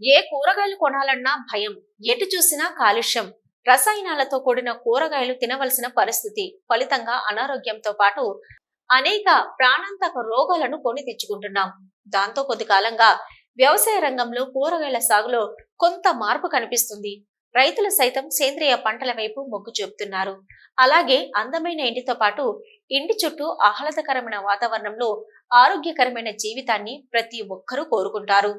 ఏ కూరగాయలు కొనాలన్నా భయం ఎటు చూసినా కాలుష్యం. రసాయనాలతో కూడిన కూరగాయలు తినవలసిన పరిస్థితి ఫలితంగా అనారోగ్యంతో పాటు అనేక ప్రాణాంతక రోగాలను కొని తెచ్చుకుంటున్నాం. దాంతో కొద్ది కాలంగా వ్యవసాయ రంగంలో కూరగాయల సాగులో కొంత మార్పు కనిపిస్తుంది. రైతులు సైతం సేంద్రియ పంటల వైపు మొగ్గు చూపుతున్నారు. అలాగే అందమైన ఇంటితో పాటు ఇంటి చుట్టూ ఆహ్లాదకరమైన వాతావరణంలో ఆరోగ్యకరమైన జీవితాన్ని ప్రతి ఒక్కరూ కోరుకుంటారు.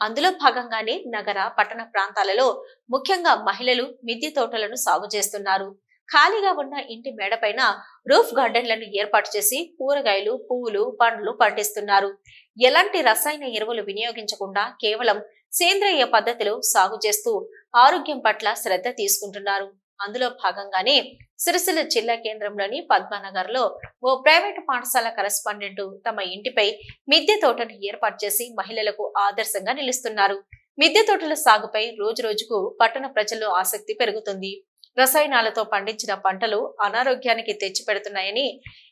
అందులో భాగంగానే నగర పట్టణ ప్రాంతాలలో ముఖ్యంగా మహిళలు మిద్దె తోటలను సాగు చేస్తున్నారు. ఖాళీగా ఉన్న ఇంటి మేడపైన రూఫ్ గార్డెన్లను ఏర్పాటు చేసి కూరగాయలు పువ్వులు పండ్లు పండిస్తున్నారు. ఎలాంటి రసాయన ఎరువులు వినియోగించకుండా కేవలం సేంద్రియ పద్ధతిలో సాగు చేస్తూ ఆరోగ్యం పట్ల శ్రద్ధ తీసుకుంటున్నారు. అందులో భాగంగానే సిరిసిల్ల జిల్లా కేంద్రంలోని పద్మానగర్లో ఓ ప్రైవేటు పాఠశాల కరెస్పాండెంట్ తమ ఇంటిపై మిద్దె తోటను ఏర్పాటు చేసి మహిళలకు ఆదర్శంగా నిలుస్తున్నారు. మిద్దె తోటల సాగుపై రోజు రోజుకు పట్టణ ప్రజల్లో ఆసక్తి పెరుగుతుంది. రసాయనాలతో పండించిన పంటలు అనారోగ్యానికి తెచ్చిపెడుతున్నాయని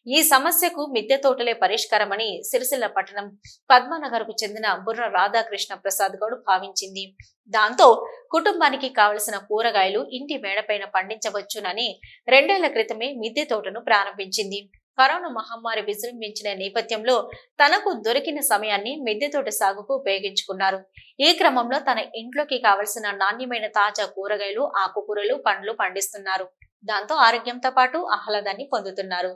ఈ సమస్యకు మిద్దె తోటలే పరిష్కారమని సిరిసిల్ల పట్టణం పద్మనగర్కు చెందిన బుర్ర రాధాకృష్ణ ప్రసాద్ గౌడ్ భావించింది. దాంతో కుటుంబానికి కావలసిన కూరగాయలు ఇంటి మేడపైన పండించవచ్చునని రెండేళ్ళ క్రితమే మిద్దె తోటను ప్రారంభించింది. కరోనా మహమ్మారి విజృంభించిన నేపథ్యంలో తనకు దొరికిన సమయాన్ని మిద్దె తోట సాగుకు ఉపయోగించుకున్నారు. ఈ క్రమంలో తన ఇంట్లోకి కావలసిన నాణ్యమైన తాజా కూరగాయలు ఆకుకూరలు పండ్లు పండిస్తున్నారు. దాంతో ఆరోగ్యంతో పాటు ఆహ్లాదాన్ని పొందుతున్నారు.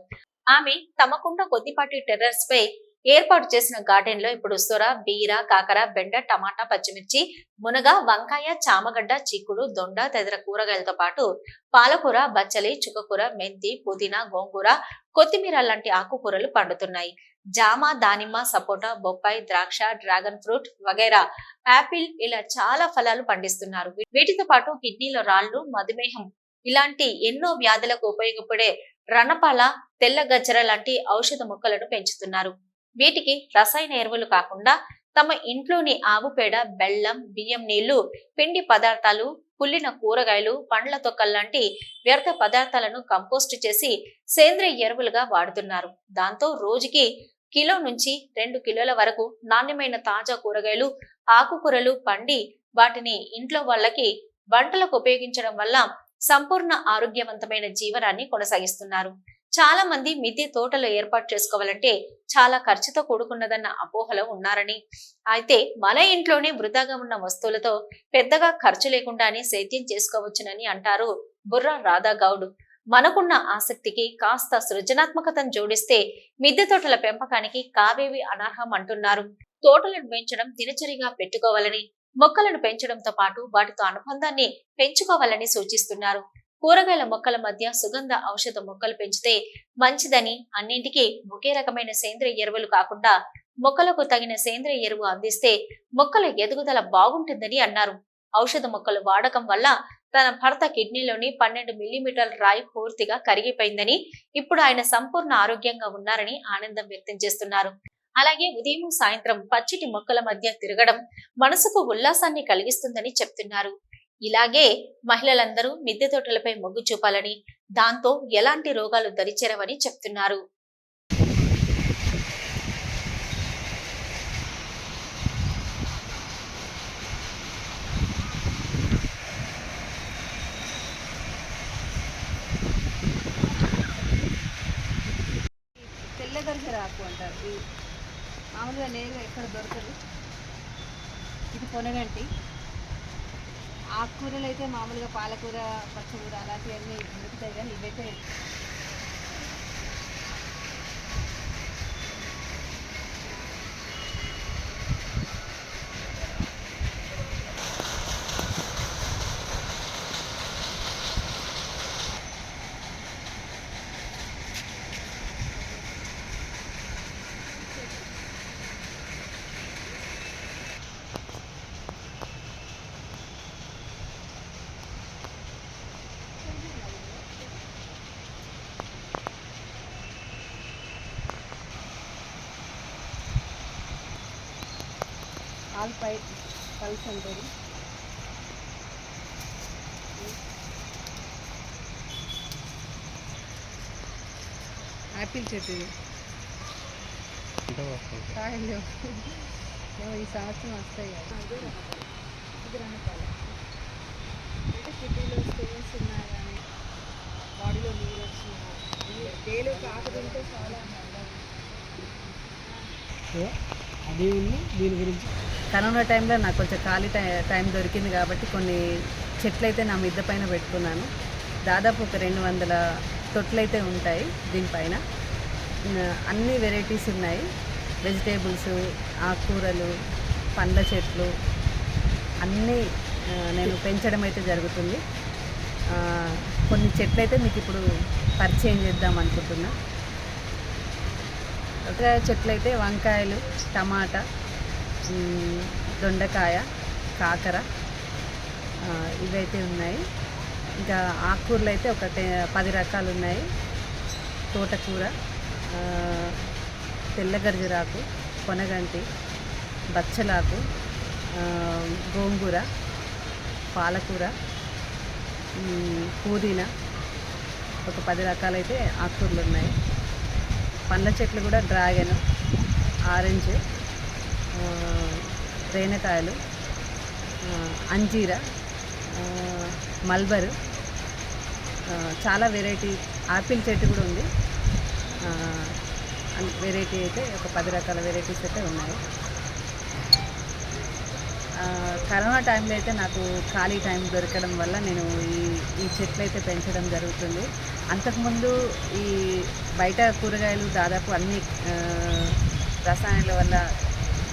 ఆమె తమకుండా కొద్దిపాటి టెర్రస్ పై ఏర్పాటు చేసిన గార్డెన్లో ఇప్పుడు సొర బీర కాకర బెండ టమాటా పచ్చిమిర్చి మునగ వంకాయ చామగడ్డ చిక్కుడు దొండ తదితర కూరగాయలతో పాటు పాలకూర బచ్చలి చుక్కకూర మెంతి పుదీనా గోంగూర కొత్తిమీర లాంటి ఆకుకూరలు పండుతున్నాయి. జామ దానిమ్మ సపోటా బొప్పాయి ద్రాక్ష డ్రాగన్ ఫ్రూట్ వగైరా యాపిల్ ఇలా చాలా ఫలాలు పండిస్తున్నారు. వీటితో పాటు కిడ్నీలో రాళ్ళు మధుమేహం ఇలాంటి ఎన్నో వ్యాధులకు ఉపయోగపడే రణపాల తెల్ల గజ్జర లాంటి ఔషధ మొక్కలను పెంచుతున్నారు. వీటికి రసాయన ఎరువులు కాకుండా తమ ఇంట్లోని ఆవు పేడ బెల్లం బియ్యం నీళ్ళు పిండి పదార్థాలు కుళ్ళిన కూరగాయలు పండ్ల తొక్కల్లాంటి వ్యర్థ పదార్థాలను కంపోస్ట్ చేసి సేంద్రియ ఎరువులుగా వాడుతున్నారు. దాంతో రోజుకి కిలో నుంచి రెండు కిలోల వరకు నాణ్యమైన తాజా కూరగాయలు ఆకుకూరలు పండి వాటిని ఇంట్లో వాళ్ళకి వంటలకు ఉపయోగించడం వల్ల సంపూర్ణ ఆరోగ్యవంతమైన జీవనాన్ని కొనసాగిస్తున్నారు. చాలా మంది మిద్దె తోటలు ఏర్పాటు చేసుకోవాలంటే చాలా ఖర్చుతో కూడుకున్నదన్న అపోహలో ఉన్నారని. అయితే మన ఇంట్లోనే వృధాగా ఉన్న వస్తువులతో పెద్దగా ఖర్చు లేకుండానే సేద్యం చేసుకోవచ్చునని అంటారు బుర్రా రాధా గౌడ్ మనకున్న ఆసక్తికి కాస్త సృజనాత్మకతను జోడిస్తే మిద్దె తోటల పెంపకానికి కావేవి అనర్హం అంటున్నారు. తోటలను పెంచడం దినచరిగా పెట్టుకోవాలని మొక్కలను పెంచడంతో పాటు వాటితో అనుబంధాన్ని పెంచుకోవాలని సూచిస్తున్నారు. కూరగాయల మొక్కల మధ్య సుగంధ ఔషధ మొక్కలు పెంచితే మంచిదని అన్నింటికీ ఒకే రకమైన సేంద్రియ ఎరువులు కాకుండా మొక్కలకు తగిన సేంద్రియ ఎరువు అందిస్తే మొక్కల ఎదుగుదల బాగుంటుందని అన్నారు. ఔషధ మొక్కలు వాడకం వల్ల తన భర్త కిడ్నీలోని పన్నెండు మిల్లీమీటర్ల రాయి పూర్తిగా కరిగిపోయిందని ఇప్పుడు ఆయన సంపూర్ణ ఆరోగ్యంగా ఉన్నారని ఆనందం వ్యక్తం చేస్తున్నారు. అలాగే ఉదయం సాయంత్రం పచ్చిటి మొక్కల మధ్య తిరగడం మనసుకు ఉల్లాసాన్ని కలిగిస్తుందని చెప్తున్నారు. ఇలాగే మహిళలందరూ మిద్దె తోటలపై మొగ్గు చూపాలని దాంతో ఎలాంటి రోగాలు దరిచేరవని చెప్తున్నారు. తెల్ల గరిజర అంటారు. మామూలుగా లేదు ఎక్కడ దొరకదు. ఇది కొనగంటి ఆకుకూరలు అయితే మామూలుగా పాలకూర పచ్చకూర అలాంటివన్నీ దొరుకుతాయి కానీ ఇవైతే ఆల్ ఫైవ్ పల్స్ అంటారు యాపిల్ చెట్టు ఈ సంవత్సరం వస్తాయి అంటే సిటీలో స్టోన్స్ ఉన్నాయి కానీ బాడీలో నీరు వచ్చినా డేలో అంటే చాలా అది ఉంది. దీని గురించి కరోనా టైంలో నాకు కొంచెం ఖాళీ టై టైం దొరికింది కాబట్టి కొన్ని చెట్లు అయితే నా మిద్దె పైన పెట్టుకున్నాను. దాదాపు ఒక రెండు వందల తొట్లు అయితే ఉంటాయి దీనిపైన. అన్ని వెరైటీస్ ఉన్నాయి. వెజిటేబుల్స్ ఆకుకూరలు పండ్ల చెట్లు అన్నీ నేను పెంచడం అయితే జరుగుతుంది కొన్ని చెట్లు అయితే మీకు ఇప్పుడు పరిచయం చేద్దాం అనుకుంటున్నా. ఒక చెట్లు అయితే వంకాయలు టమాటా దొండకాయ కాకర ఇవైతే ఉన్నాయి. ఇంకా ఆకుకూరలు అయితే ఒక పది రకాలు ఉన్నాయి తోటకూర తెల్లగర్జరాకు కొనగంటి బచ్చలాకు గోంగూర పాలకూర పుదీనా ఒక పది రకాలైతే ఆకుకూరలు ఉన్నాయి పండ్ల చెట్లు కూడా డ్రాగన్ ఆరెంజ్ ఆ, రేనకాయలు అంజీర మల్బరు చాలా వెరైటీ ఆపిల్ చెట్టు కూడా ఉంది. అన్- వెరైటీ అయితే ఒక పది రకాల వెరైటీస్ అయితే ఉన్నాయి. కరోనా టైంలో అయితే నాకు ఖాళీ టైం దొరకడం వల్ల నేను ఈ ఈ చెట్లు అయితే పెంచడం జరుగుతుంది. అంతకుముందు ఈ బయట కూరగాయలు దాదాపు అన్ని రసాయనాల వల్ల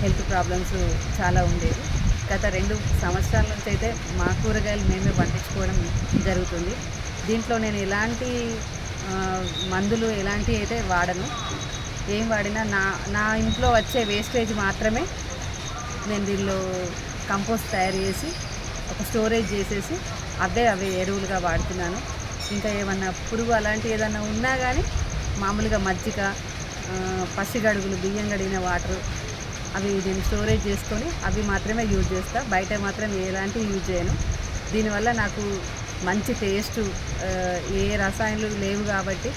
హెల్త్ ప్రాబ్లమ్స్ చాలా ఉండేవి. గత రెండు సంవత్సరాల నుంచి అయితే మా కూరగాయలు మేమే పండించుకోవడం జరుగుతుంది. దీంట్లో నేను ఎలాంటి మందులు ఎలాంటివి అయితే వాడను. ఏం వాడినా నా నా ఇంట్లో వచ్చే వేస్టేజ్ మాత్రమే నేను దీనిలో కంపోస్ట్ తయారు చేసి ఒక స్టోరేజ్ చేసేసి అవే అవి ఎరువులుగా వాడుతున్నాను. ఇంకా ఏమన్నా పురుగు అలాంటి ఏదన్నా ఉన్నా కానీ మామూలుగా మజ్జిగ పసిగడుగులు బియ్యం గడిగిన వాటర్ అవి నేను స్టోరేజ్ చేసుకొని అవి మాత్రమే యూజ్ చేస్తాను బయట మాత్రం ఎలాంటి యూజ్ చేయను. దీనివల్ల నాకు మంచి టేస్ట్ ఏ రసాయనాలు లేవు కాబట్టి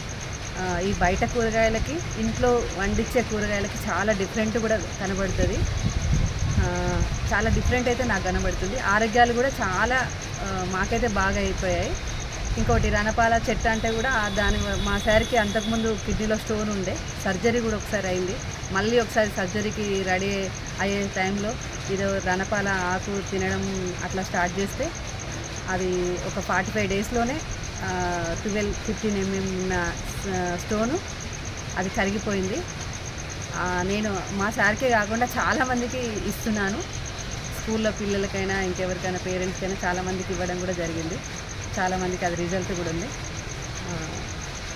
ఈ బయట కూరగాయలకి ఇంట్లో వండించే కూరగాయలకి చాలా డిఫరెంట్ కూడా కనబడుతుంది. చాలా డిఫరెంట్ అయితే నాకు కనబడుతుంది. ఆరోగ్యాలు కూడా చాలా మాకైతే బాగా అయిపోయాయి. ఇంకోటి రణపాల చెట్టు అంటే కూడా దాని మా సార్కి అంతకుముందు కిడ్నీలో స్టోన్ ఉండే. సర్జరీ కూడా ఒకసారి అయింది. మళ్ళీ ఒకసారి సర్జరీకి రెడీ అయ్యే టైంలో ఇది రణపాల ఆకు తినడం అట్లా స్టార్ట్ చేస్తే అది ఒక ఫార్టీ ఫైవ్ డేస్లోనే ట్వెల్వ్ ఫిఫ్టీన్ ఎంఎం ఉన్న స్టోను అది కరిగిపోయింది. నేను మా సార్కే కాకుండా చాలామందికి ఇస్తున్నాను. స్కూల్లో పిల్లలకైనా ఇంకెవరికైనా పేరెంట్స్కైనా చాలామందికి ఇవ్వడం కూడా జరిగింది. చాలామందికి అది రిజల్ట్ కూడా ఉంది.